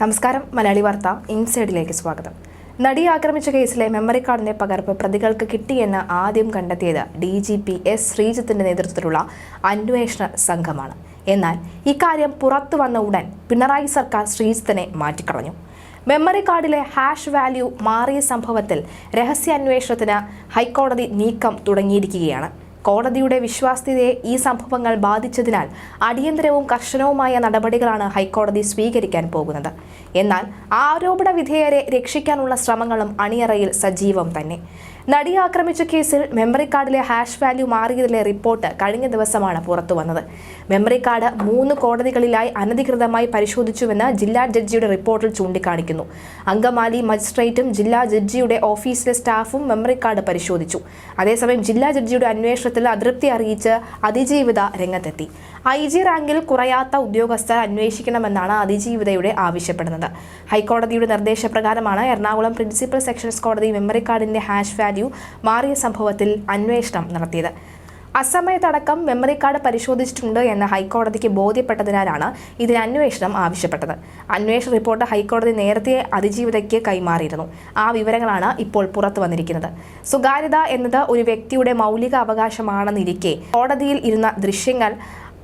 നമസ്കാരം മലയാളി വാർത്ത ഇൻസൈഡിലേക്ക് സ്വാഗതം. നടി ആക്രമിച്ച കേസിലെ മെമ്മറി കാർഡിന്റെ പകർപ്പ് പ്രതികൾക്ക് കിട്ടിയെന്ന് ആദ്യം കണ്ടെത്തിയത് ഡി ജി പി എസ് ശ്രീജിത്തിന്റെ നേതൃത്വത്തിലുള്ള അന്വേഷണ സംഘമാണ്. എന്നാൽ ഇക്കാര്യം പുറത്തു വന്ന ഉടൻ പിണറായി സർക്കാർ ശ്രീജിത്തിനെ മാറ്റിക്കളഞ്ഞു. മെമ്മറി കാർഡിലെ ഹാഷ് വാല്യൂ മാറിയ സംഭവത്തിൽ രഹസ്യാന്വേഷണത്തിന് ഹൈക്കോടതി നീക്കം തുടങ്ങിയിരിക്കുകയാണ്. കോടതിയുടെ വിശ്വാസ്യതയെ ഈ സംഭവങ്ങൾ ബാധിച്ചതിനാൽ അടിയന്തരവും കർശനവുമായ നടപടികളാണ് ഹൈക്കോടതി സ്വീകരിക്കാൻ പോകുന്നത്. എന്നാൽ ആരോപണ വിധേയരെ രക്ഷിക്കാനുള്ള ശ്രമങ്ങളും അണിയറയിൽ സജീവം തന്നെ. നടിയെ ആക്രമിച്ച കേസിൽ മെമ്മറി കാർഡിലെ ഹാഷ് വാല്യൂ മാറിയതിലെ റിപ്പോർട്ട് കഴിഞ്ഞ ദിവസമാണ് പുറത്തു വന്നത്. മെമ്മറി കാർഡ് മൂന്ന് കോടതികളിലായി അനധികൃതമായി പരിശോധിച്ചുവെന്ന് ജില്ലാ ജഡ്ജിയുടെ റിപ്പോർട്ടിൽ ചൂണ്ടിക്കാണിക്കുന്നു. അങ്കമാലി മജിസ്ട്രേറ്റും ജില്ലാ ജഡ്ജിയുടെ ഓഫീസിലെ സ്റ്റാഫും മെമ്മറി കാർഡ് പരിശോധിച്ചു. അതേസമയം ജില്ലാ ജഡ്ജിയുടെ അന്വേഷണത്തിൽ അതൃപ്തി അറിയിച്ച് അതിജീവിത രംഗത്തെത്തി. ഐ ജി റാങ്കിൽ കുറയാത്ത ഉദ്യോഗസ്ഥർ അന്വേഷിക്കണമെന്നാണ് അതിജീവിതയുടെ ആവശ്യപ്പെടുന്നത്. ഹൈക്കോടതിയുടെ നിർദ്ദേശപ്രകാരമാണ് എറണാകുളം പ്രിൻസിപ്പൽ സെക്ഷൻസ് കോടതി മെമ്മറി കാർഡിന്റെ ഹാഷ് വാല്യൂ മാറിയ സംഭവത്തിൽ അന്വേഷണം നടത്തിയത്. അസമയത്തടക്കം മെമ്മറി കാർഡ് പരിശോധിച്ചിട്ടുണ്ട് എന്ന് ഹൈക്കോടതിക്ക് ബോധ്യപ്പെട്ടതിനാലാണ് ഇതിന് അന്വേഷണം ആവശ്യപ്പെട്ടത്. അന്വേഷണ റിപ്പോർട്ട് ഹൈക്കോടതി നേരത്തെ അതിജീവിതയ്ക്ക് കൈമാറിയിരുന്നു. ആ വിവരങ്ങളാണ് ഇപ്പോൾ പുറത്തു വന്നിരിക്കുന്നത്. സ്വകാര്യത എന്നത് ഒരു വ്യക്തിയുടെ മൗലിക അവകാശമാണെന്നിരിക്കെ കോടതിയിൽ ഇരുന്ന ദൃശ്യങ്ങൾ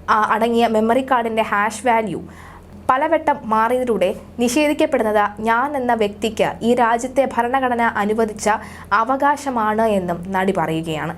അടങ്ങിയ മെമ്മറി കാർഡിന്റെ ഹാഷ് വാല്യൂ പലവട്ടം മാറിയതിലൂടെ നിഷേധിക്കപ്പെടുന്നത് ഞാൻ എന്ന വ്യക്തിക്ക് ഈ രാജ്യത്തെ ഭരണഘടന അനുവദിച്ച അവകാശമാണ് എന്നും നടി പറയുകയാണ്.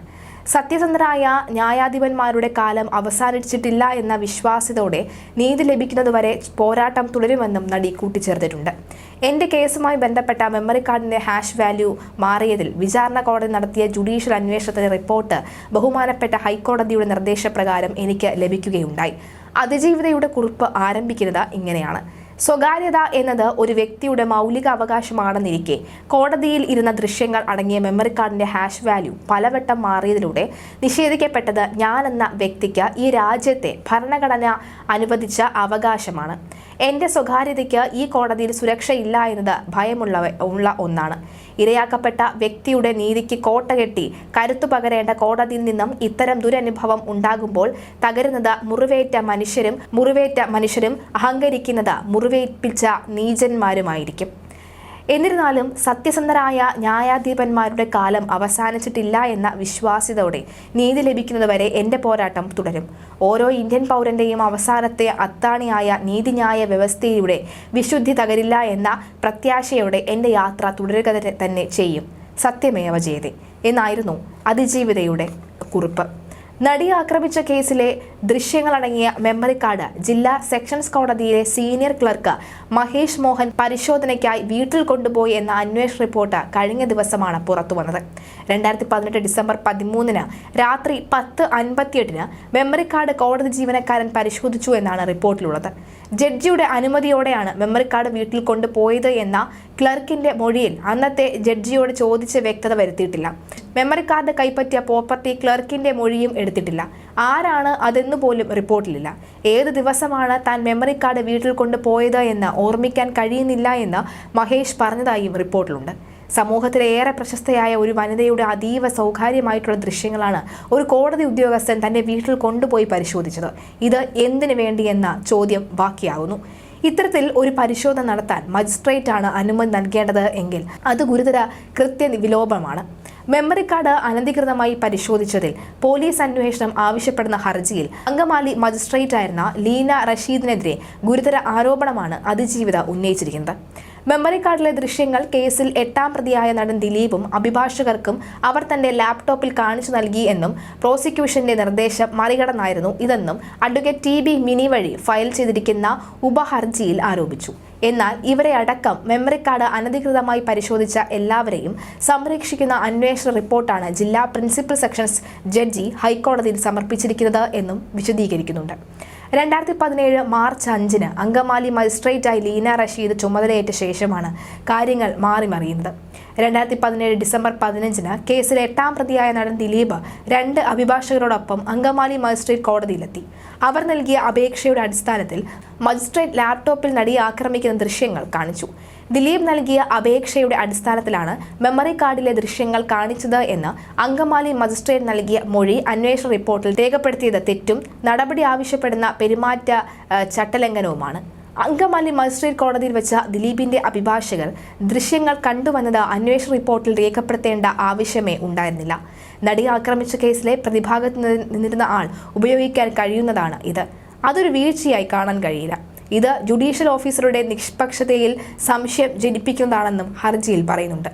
സത്യസന്ധരായ ന്യായാധിപന്മാരുടെ കാലം അവസാനിച്ചിട്ടില്ല എന്ന വിശ്വാസ്യതയോടെ നീതി ലഭിക്കുന്നതുവരെ പോരാട്ടം തുടരുമെന്നും നടി കൂട്ടിച്ചേർത്തിട്ടുണ്ട്. എന്റെ കേസുമായി ബന്ധപ്പെട്ട മെമ്മറി കാർഡിന്റെ ഹാഷ് വാല്യൂ മാറിയതിൽ വിചാരണ കോടതി നടത്തിയ ജുഡീഷ്യൽ അന്വേഷണത്തിന്റെ റിപ്പോർട്ട് ബഹുമാനപ്പെട്ട ഹൈക്കോടതിയുടെ നിർദ്ദേശപ്രകാരം എനിക്ക് ലഭിക്കുകയുണ്ടായി. അതിജീവിതയുടെ കുറിപ്പ് ആരംഭിക്കുന്നത് ഇങ്ങനെയാണ്. സ്വകാര്യത എന്നത് ഒരു വ്യക്തിയുടെ മൗലിക അവകാശമാണെന്നിരിക്കെ കോടതിയിൽ ഇരുന്ന ദൃശ്യങ്ങൾ അടങ്ങിയ മെമ്മറി കാർഡിന്റെ ഹാഷ് വാല്യൂ പലവട്ടം മാറിയതിലൂടെ നിഷേധിക്കപ്പെട്ടത് ഞാനെന്ന വ്യക്തിക്ക് ഈ രാജ്യത്തെ ഭരണഘടന അനുവദിച്ച അവകാശമാണ്. എന്റെ സ്വകാര്യതയ്ക്ക് ഈ കോടതിയിൽ സുരക്ഷയില്ല എന്നത് ഭയമുള്ള ഉള്ള ഒന്നാണ്. ഇരയാക്കപ്പെട്ട വ്യക്തിയുടെ നീതിക്ക് കോട്ട കെട്ടി കരുത്തു പകരേണ്ട കോടതിയിൽ നിന്നും ഇത്തരം ദുരനുഭവം ഉണ്ടാകുമ്പോൾ തകരുന്നത് മുറിവേറ്റ മനുഷ്യരും മുറിവേറ്റ മനുഷ്യരും അഹങ്കരിക്കുന്നത് മുറിവേൽപ്പിച്ച നീചന്മാരുമായിരിക്കും. എന്നിരുന്നാലും സത്യസന്ധരായ ന്യായാധിപന്മാരുടെ കാലം അവസാനിച്ചിട്ടില്ല എന്ന വിശ്വാസ്യതയോടെ നീതി ലഭിക്കുന്നതുവരെ എന്റെ പോരാട്ടം തുടരും. ഓരോ ഇന്ത്യൻ പൗരന്റെയും അവസാനത്തെ അത്താണിയായ നീതിന്യായ വ്യവസ്ഥയുടെ വിശുദ്ധി തകരില്ല എന്ന പ്രത്യാശയോടെ എന്റെ യാത്ര തുടരുക തന്നെ ചെയ്യും. സത്യമേവ ജയതേ. എന്നായിരുന്നു അതിജീവിതയുടെ കുറിപ്പ്. നടിയെ ആക്രമിച്ച കേസിലെ ദൃശ്യങ്ങളടങ്ങിയ മെമ്മറി കാർഡ് ജില്ലാ സെക്ഷൻസ് കോടതിയിലെ സീനിയർ ക്ലർക്ക് മഹേഷ് മോഹൻ പരിശോധനയ്ക്കായി വീട്ടിൽ കൊണ്ടുപോയി എന്ന അന്വേഷണ റിപ്പോർട്ട് കഴിഞ്ഞ ദിവസമാണ് പുറത്തുവന്നത്. രണ്ടായിരത്തി പതിനെട്ട് ഡിസംബർ പതിമൂന്നിന് രാത്രി പത്ത് അൻപത്തിയെട്ടിന് മെമ്മറി കാർഡ് കോടതി ജീവനക്കാരൻ പരിശോധിച്ചു എന്നാണ് റിപ്പോർട്ടിലുള്ളത്. ജഡ്ജിയുടെ അനുമതിയോടെയാണ് മെമ്മറി കാർഡ് വീട്ടിൽ കൊണ്ടുപോയത് എന്ന ക്ലർക്കിന്റെ മൊഴിയിൽ അന്നത്തെ ജഡ്ജിയോട് ചോദിച്ച് വ്യക്തത വരുത്തിയിട്ടില്ല. മെമ്മറി കാർഡ് കൈപ്പറ്റിയ പ്രോപ്പർട്ടി ക്ലർക്കിന്റെ മൊഴിയും എടുത്തിട്ടില്ല. ആരാണ് അതെന്ന് പോലും റിപ്പോർട്ടിലില്ല. ഏത് ദിവസമാണ് താൻ മെമ്മറി കാർഡ് വീട്ടിൽ കൊണ്ടുപോയത് എന്ന് ഓർമ്മിക്കാൻ കഴിയുന്നില്ല എന്ന് മഹേഷ് പറഞ്ഞതായും റിപ്പോർട്ടിലുണ്ട്. സമൂഹത്തിലെ ഏറെ പ്രശസ്തയായ ഒരു വനിതയുടെ അതീവ സൗകാര്യമായിട്ടുള്ള ദൃശ്യങ്ങളാണ് ഒരു കോടതി ഉദ്യോഗസ്ഥൻ തന്റെ വീട്ടിൽ കൊണ്ടുപോയി പരിശോധിച്ചത്. ഇത് എന്തിനു വേണ്ടിയെന്ന ചോദ്യം ബാക്കിയാകുന്നു. ഇത്തരത്തിൽ ഒരു പരിശോധന നടത്താൻ മജിസ്ട്രേറ്റാണ് അനുമതി നൽകേണ്ടത് എങ്കിൽ അത് ഗുരുതര കൃത്യവിലോപമാണ്. മെമ്മറി കാർഡ് അനധികൃതമായി പരിശോധിച്ചതിൽ പോലീസ് അന്വേഷണം ആവശ്യപ്പെടുന്ന ഹർജിയിൽ അങ്കമാലി മജിസ്ട്രേറ്റായിരുന്ന ലീന റഷീദിനെതിരെ ഗുരുതര ആരോപണമാണ് അതിജീവിത ഉന്നയിച്ചിരിക്കുന്നത്. മെമ്മറി കാർഡിലെ ദൃശ്യങ്ങൾ കേസിൽ എട്ടാം പ്രതിയായ നടൻ ദിലീപും അഭിഭാഷകർക്കും അവർ തന്റെ ലാപ്ടോപ്പിൽ കാണിച്ചു നൽകി എന്നും പ്രോസിക്യൂഷന്റെ നിർദ്ദേശം മറികടന്നായിരുന്നു ഇതെന്നും അഡ്വക്കേറ്റ് ടി ബി മിനി വഴി ഫയൽ ചെയ്തിരിക്കുന്ന ഉപഹർജിയിൽ ആരോപിച്ചു. എന്നാൽ ഇവരെ അടക്കം മെമ്മറി കാർഡ് അനധികൃതമായി പരിശോധിച്ച എല്ലാവരെയും സംരക്ഷിക്കുന്ന അന്വേഷണ റിപ്പോർട്ടാണ് ജില്ലാ പ്രിൻസിപ്പൽ സെക്ഷൻസ് ജഡ്ജി ഹൈക്കോടതിയിൽ സമർപ്പിച്ചിരിക്കുന്നത് എന്നും വിശദീകരിക്കുന്നുണ്ട്. രണ്ടായിരത്തി പതിനേഴ് മാർച്ച് അഞ്ചിന് അങ്കമാലി മജിസ്ട്രേറ്റായി ലീന റഷീദ് ചുമതലയേറ്റ ശേഷമാണ് കാര്യങ്ങൾ മാറിമറിയുന്നത്. രണ്ടായിരത്തി പതിനേഴ് ഡിസംബർ പതിനഞ്ചിന് കേസിലെ എട്ടാം പ്രതിയായ നടൻ ദിലീപ് രണ്ട് അഭിഭാഷകരോടൊപ്പം അങ്കമാലി മജിസ്ട്രേറ്റ് കോടതിയിലെത്തി. അവർ നൽകിയ അപേക്ഷയുടെ അടിസ്ഥാനത്തിൽ മജിസ്ട്രേറ്റ് ലാപ്ടോപ്പിൽ നടിയെ ആക്രമിക്കുന്ന ദൃശ്യങ്ങൾ കാണിച്ചു. ദിലീപ് നൽകിയ അപേക്ഷയുടെ അടിസ്ഥാനത്തിലാണ് മെമ്മറി കാർഡിലെ ദൃശ്യങ്ങൾ കാണിച്ചത് എന്ന് അങ്കമാലി മജിസ്ട്രേറ്റ് നൽകിയ മൊഴി അന്വേഷണ റിപ്പോർട്ടിൽ രേഖപ്പെടുത്തിയത് തെറ്റും നടപടി ആവശ്യപ്പെടുന്ന പെരുമാറ്റ ചട്ടലംഘനവുമാണ്. അങ്കമാലി മജിസ്ട്രേറ്റ് കോടതിയിൽ വെച്ച ദിലീപിന്റെ അഭിഭാഷകർ ദൃശ്യങ്ങൾ കണ്ടുവന്നത് അന്വേഷണ റിപ്പോർട്ടിൽ രേഖപ്പെടുത്തേണ്ട ആവശ്യമേ ഉണ്ടായിരുന്നില്ല. നടി ആക്രമിച്ച കേസിലെ പ്രതിഭാഗത്ത് നിന്ന് നിന്നിരുന്ന ആൾ ഉപയോഗിക്കാൻ കഴിയുന്നതാണ് ഇത്. അതൊരു വീഴ്ചയായി കാണാൻ കഴിയില്ല. ഇത് ജുഡീഷ്യൽ ഓഫീസറുടെ നിഷ്പക്ഷതയിൽ സംശയം ജനിപ്പിക്കുന്നതാണെന്നും ഹർജിയിൽ പറയുന്നുണ്ട്.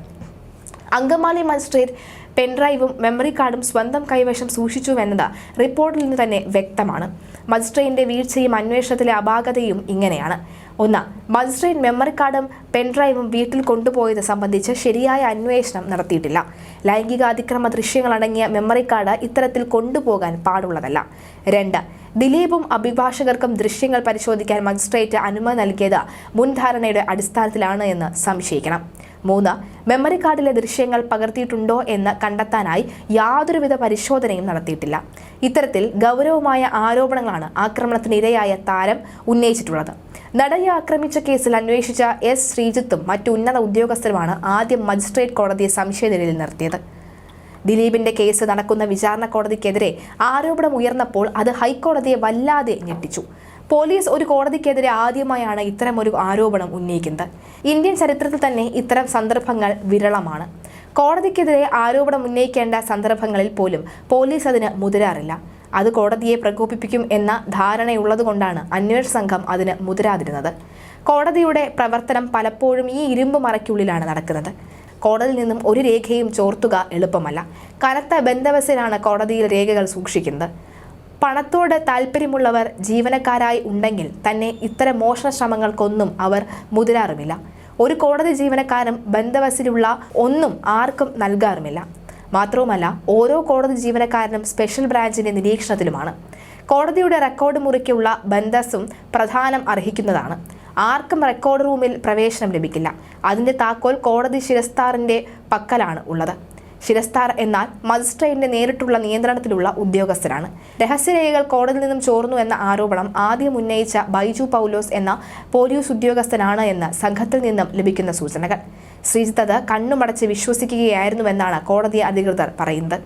അങ്കമാലി മജിസ്ട്രേറ്റ് പെൻഡ്രൈവും മെമ്മറി കാർഡും സ്വന്തം കൈവശം സൂക്ഷിച്ചുവെന്നത് റിപ്പോർട്ടിൽ നിന്ന് തന്നെ വ്യക്തമാണ്. മജിസ്ട്രേറ്റിന്റെ വീഴ്ചയും അന്വേഷണത്തിലെ അപാകതയും ഇങ്ങനെയാണ്. ഒന്ന് മജിസ്ട്രേറ്റ് മെമ്മറി കാർഡും പെൻഡ്രൈവും വീട്ടിൽ കൊണ്ടുപോയത് സംബന്ധിച്ച് ശരിയായ അന്വേഷണം നടത്തിയിട്ടില്ല. ലൈംഗികാതിക്രമ ദൃശ്യങ്ങളടങ്ങിയ മെമ്മറി കാർഡ് ഇത്തരത്തിൽ കൊണ്ടുപോകാൻ പാടുള്ളതല്ല. രണ്ട് ദിലീപും അഭിഭാഷകർക്കും ദൃശ്യങ്ങൾ പരിശോധിക്കാൻ മജിസ്ട്രേറ്റ് അനുമതി നൽകിയത് മുൻധാരണയുടെ അടിസ്ഥാനത്തിലാണ് എന്ന് സംശയിക്കണം. മൂന്ന് മെമ്മറി കാർഡിലെ ദൃശ്യങ്ങൾ പകർത്തിയിട്ടുണ്ടോ എന്ന് കണ്ടെത്താനായി യാതൊരുവിധ പരിശോധനയും നടത്തിയിട്ടില്ല. ഇത്തരത്തിൽ ഗൗരവമായ ആരോപണങ്ങളാണ് ആക്രമണത്തിന് ഇരയായ താരം ഉന്നയിച്ചിട്ടുള്ളത്. നടയെ ആക്രമിച്ച കേസിൽ അന്വേഷിച്ച എസ് ശ്രീജിത്തും മറ്റു ഉന്നത ഉദ്യോഗസ്ഥരുമാണ് ആദ്യം മജിസ്ട്രേറ്റ് കോടതിയെ സംശയനിലയിൽ നിർത്തിയത്. ദിലീപിന്റെ കേസ് നടക്കുന്ന വിചാരണ കോടതിക്കെതിരെ ആരോപണം ഉയർന്നപ്പോൾ അത് ഹൈക്കോടതിയെ വല്ലാതെ ഞെട്ടിച്ചു. പോലീസ് ഒരു കോടതിക്കെതിരെ ആദ്യമായാണ് ഇത്തരം ഒരു ആരോപണം ഉന്നയിക്കുന്നത്. ഇന്ത്യൻ ചരിത്രത്തിൽ തന്നെ ഇത്തരം സന്ദർഭങ്ങൾ വിരളമാണ്. കോടതിക്കെതിരെ ആരോപണം ഉന്നയിക്കേണ്ട സന്ദർഭങ്ങളിൽ പോലും പോലീസ് അതിന് മുതിരാറില്ല. അത് കോടതിയെ പ്രകോപിപ്പിക്കും എന്ന ധാരണയുള്ളതുകൊണ്ടാണ് അന്വേഷണ സംഘം അതിന് മുതിരാതിരുന്നത്. കോടതിയുടെ പ്രവർത്തനം പലപ്പോഴും ഈ ഇരുമ്പ് മറയ്ക്കുള്ളിലാണ് നടക്കുന്നത്. കോടതിയിൽ നിന്നും ഒരു രേഖയും ചോർത്തുക എളുപ്പമല്ല. കനത്ത ബന്ധവസിലാണ് കോടതിയിൽ രേഖകൾ സൂക്ഷിക്കുന്നത്. പണത്തോട് താല്പര്യമുള്ളവർ ജീവനക്കാരായി ഉണ്ടെങ്കിൽ തന്നെ ഇത്തരം മോഷണ ശ്രമങ്ങൾക്കൊന്നും അവർ മുതിരാറുമില്ല. ഒരു കോടതി ജീവനക്കാരും ബന്ധവസിലുള്ള ഒന്നും ആർക്കും നൽകാറുമില്ല. മാത്രവുമല്ല ഓരോ കോടതി ജീവനക്കാരനും സ്പെഷ്യൽ ബ്രാഞ്ചിന്റെ നിരീക്ഷണത്തിലുമാണ്. കോടതിയുടെ റെക്കോർഡ് മുറിക്കുള്ള ബന്ധസും പ്രധാനം അർഹിക്കുന്നതാണ്. ആർക്കും റെക്കോർഡ് റൂമിൽ പ്രവേശനം ലഭിക്കില്ല. അതിന്റെ താക്കോൽ കോടതി ശിരസ്താറിന്റെ പക്കലാണ് ഉള്ളത്. ശിരസ്താർ എന്നാൽ മജിസ്ട്രേറ്റിന്റെ നേരിട്ടുള്ള നിയന്ത്രണത്തിലുള്ള ഉദ്യോഗസ്ഥരാണ്. രഹസ്യരേഖകൾ കോടതിയിൽ നിന്നും ചോർന്നു എന്ന ആരോപണം ആദ്യം ഉന്നയിച്ച ബൈജു പൗലോസ് എന്ന പോലീസ് ഉദ്യോഗസ്ഥനാണ് എന്ന് സംഘത്തിൽ നിന്നും ലഭിക്കുന്ന സൂചനകൾ. ശ്രീജിത്ത് അത് കണ്ണുമടച്ച് വിശ്വസിക്കുകയായിരുന്നുവെന്നാണ് കോടതി അധികൃതർ പറയുന്നത്.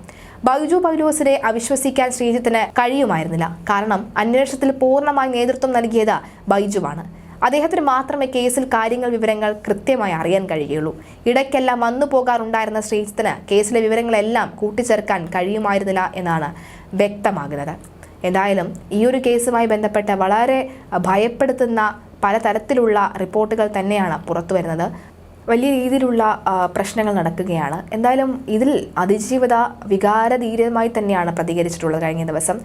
ബൈജു പൗലോസിനെ അവിശ്വസിക്കാൻ ശ്രീജിത്തിന് കഴിയുമായിരുന്നില്ല. കാരണം അന്വേഷണത്തിൽ പൂർണമായി നേതൃത്വം നൽകിയത് ബൈജുവാണ്. അദ്ദേഹത്തിന് മാത്രമേ കേസിൽ കാര്യങ്ങൾ വിവരങ്ങൾ കൃത്യമായി അറിയാൻ കഴിയുള്ളൂ. ഇടയ്ക്കെല്ലാം വന്നു പോകാറുണ്ടായിരുന്ന ശ്രീജിത്തിന് കേസിലെ വിവരങ്ങളെല്ലാം കൂട്ടിച്ചേർക്കാൻ കഴിയുമായിരുന്നില്ല എന്നാണ് വ്യക്തമാകുന്നത്. എന്തായാലും ഈ ഒരു കേസുമായി ബന്ധപ്പെട്ട് വളരെ ഭയപ്പെടുത്തുന്ന പലതരത്തിലുള്ള റിപ്പോർട്ടുകൾ തന്നെയാണ് പുറത്തു വരുന്നത്. വലിയ രീതിയിലുള്ള പ്രശ്നങ്ങൾ നടക്കുകയാണ്. എന്തായാലും ഇതിൽ അതിജീവിത വികാരധീരമായി തന്നെയാണ് പ്രതികരിച്ചിട്ടുള്ളത് കഴിഞ്ഞ ദിവസം.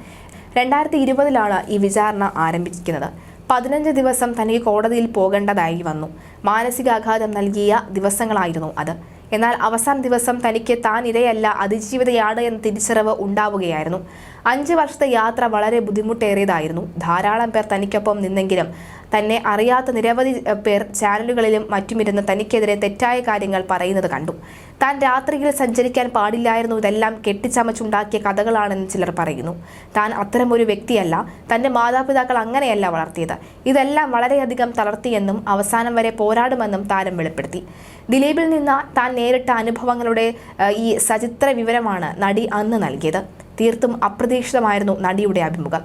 രണ്ടായിരത്തി ഇരുപതിലാണ് ഈ വിചാരണ ആരംഭിക്കുന്നത് പതിനഞ്ച് ദിവസം തനിക്ക് കോടതിയിൽ പോകേണ്ടതായി വന്നു. മാനസികാഘാതം നൽകിയ ദിവസങ്ങളായിരുന്നു അത്. എന്നാൽ അവസാന ദിവസം തനിക്ക് താൻ ഇരയല്ല അതിജീവിതയാണ് എന്ന തിരിച്ചറിവ് ഉണ്ടാവുകയായിരുന്നു. അഞ്ച് വർഷത്തെ യാത്ര വളരെ ബുദ്ധിമുട്ടേറിയതായിരുന്നു. ധാരാളം പേർ തനിക്കൊപ്പം നിന്നെങ്കിലും തന്നെ അറിയാത്ത നിരവധി പേർ ചാനലുകളിലും മറ്റുമിരുന്ന് തനിക്കെതിരെ തെറ്റായ കാര്യങ്ങൾ പറയുന്നത് കണ്ടു. താൻ രാത്രിയിൽ സഞ്ചരിക്കാൻ പാടില്ലായിരുന്നു. ഇതെല്ലാം കെട്ടിച്ചമച്ചുണ്ടാക്കിയ കഥകളാണെന്ന് ചിലർ പറയുന്നു. താൻ അത്തരമൊരു വ്യക്തിയല്ല. തന്റെ മാതാപിതാക്കൾ അങ്ങനെയല്ല വളർത്തിയത്. ഇതെല്ലാം വളരെയധികം തളർത്തിയെന്നും അവസാനം വരെ പോരാടുമെന്നും താരം വെളിപ്പെടുത്തി. ദിലീപിൽ നിന്ന് താൻ നേരിട്ട അനുഭവങ്ങളുടെ ഈ സചിത്ര വിവരമാണ് നടി അന്ന് നൽകിയത്. തീർത്തും അപ്രതീക്ഷിതമായിരുന്നു നടിയുടെ അഭിമുഖം.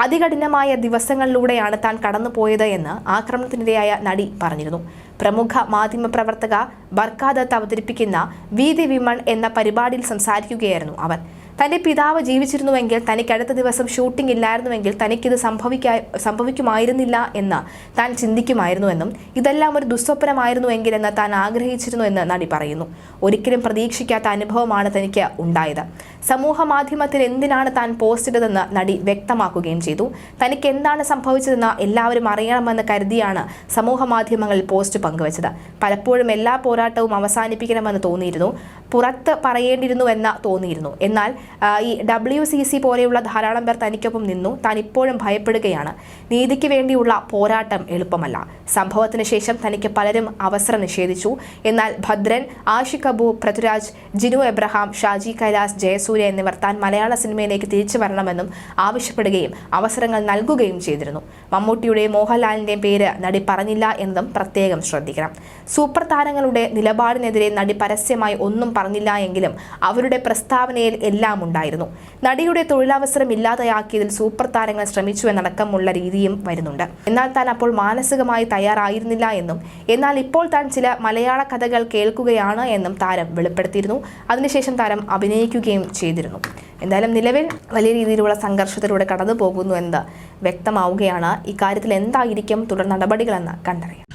അതികഠിനമായ ദിവസങ്ങളിലൂടെയാണ് താൻ കടന്നുപോയത് എന്ന് ആക്രമണത്തിനിരയായ നടി പറഞ്ഞിരുന്നു. പ്രമുഖ മാധ്യമപ്രവർത്തക ബർക്കാദത്ത് അവതരിപ്പിക്കുന്ന വീതി വിമൺ എന്ന പരിപാടിയിൽ സംസാരിക്കുകയായിരുന്നു അവർ. തന്റെ പിതാവ് ജീവിച്ചിരുന്നുവെങ്കിൽ തനിക്ക് അടുത്ത ദിവസം ഷൂട്ടിംഗ് ഇല്ലായിരുന്നുവെങ്കിൽ തനിക്കിത് സംഭവിക്കാ സംഭവിക്കുമായിരുന്നില്ല എന്ന് താൻ ചിന്തിക്കുമായിരുന്നുവെന്നും ഇതെല്ലാം ഒരു ദുസ്വപ്നമായിരുന്നുവെങ്കിൽ എന്ന് താൻ ആഗ്രഹിച്ചിരുന്നു എന്ന് നടി പറയുന്നു. ഒരിക്കലും പ്രതീക്ഷിക്കാത്ത അനുഭവമാണ് തനിക്ക് ഉണ്ടായത്. സമൂഹ മാധ്യമത്തിൽ എന്തിനാണ് താൻ പോസ്റ്റ് ചെയ്തതെന്ന് നടി വ്യക്തമാക്കുകയും ചെയ്തു. തനിക്ക് എന്താണ് സംഭവിച്ചതെന്ന് എല്ലാവരും അറിയണമെന്ന് കരുതിയാണ് സമൂഹ മാധ്യമങ്ങളിൽ പോസ്റ്റ് പങ്കുവച്ചത്. പലപ്പോഴും എല്ലാ പോരാട്ടവും അവസാനിപ്പിക്കണമെന്ന് തോന്നിയിരുന്നു. പുറത്ത് പറയേണ്ടിയിരുന്നുവെന്ന് തോന്നിയിരുന്നു. എന്നാൽ ഈ ഡബ്ല്യു സി സി പോലെയുള്ള ധാരാളം പേർ തനിക്കൊപ്പം നിന്നു. താൻ ഇപ്പോഴും ഭയപ്പെടുകയാണ്. നീതിക്ക് വേണ്ടിയുള്ള പോരാട്ടം എളുപ്പമല്ല. സംഭവത്തിന് ശേഷം തനിക്ക് പലരും അവസരം നിഷേധിച്ചു. എന്നാൽ ഭദ്രൻ ആഷിഖ് അബു പൃഥ്വിരാജ് ജിനു എബ്രഹാം ഷാജി കൈലാസ് ജയസൂര്യ എന്നിവർ താൻ മലയാള സിനിമയിലേക്ക് തിരിച്ചു വരണമെന്നും ആവശ്യപ്പെടുകയും അവസരങ്ങൾ നൽകുകയും ചെയ്തിരുന്നു. മമ്മൂട്ടിയുടെയും മോഹൻലാലിന്റെയും പേര് നടി പറഞ്ഞില്ല എന്നതും പ്രത്യേകം ശ്രദ്ധിക്കണം. സൂപ്പർ താരങ്ങളുടെ നിലപാടിനെതിരെ നടി പരസ്യമായി ഒന്നും പറഞ്ഞില്ല എങ്കിലും അവരുടെ പ്രസ്താവനയിൽ എല്ലാം ഉണ്ടായിരുന്നു. നടിയുടെ തൊഴിലവസരം ഇല്ലാതെയാക്കിയതിൽ സൂപ്പർ താരങ്ങൾ ശ്രമിച്ചു എന്നടക്കമുള്ള രീതിയും വരുന്നുണ്ട്. എന്നാൽ താൻ അപ്പോൾ മാനസികമായി തയ്യാറായിരുന്നില്ല എന്നും എന്നാൽ ഇപ്പോൾ താൻ ചില മലയാള കഥകൾ കേൾക്കുകയാണ് എന്നും താരം വെളിപ്പെടുത്തിയിരുന്നു. അതിനുശേഷം താരം അഭിനയിക്കുകയും ചെയ്തിരുന്നു. എന്തായാലും നിലവിൽ വലിയ രീതിയിലുള്ള സംഘർഷത്തിലൂടെ കടന്നു പോകുന്നു എന്ന് വ്യക്തമാവുകയാണ്. ഇക്കാര്യത്തിൽ എന്തായിരിക്കും തുടർ നടപടികളെന്ന് കണ്ടറിയാം.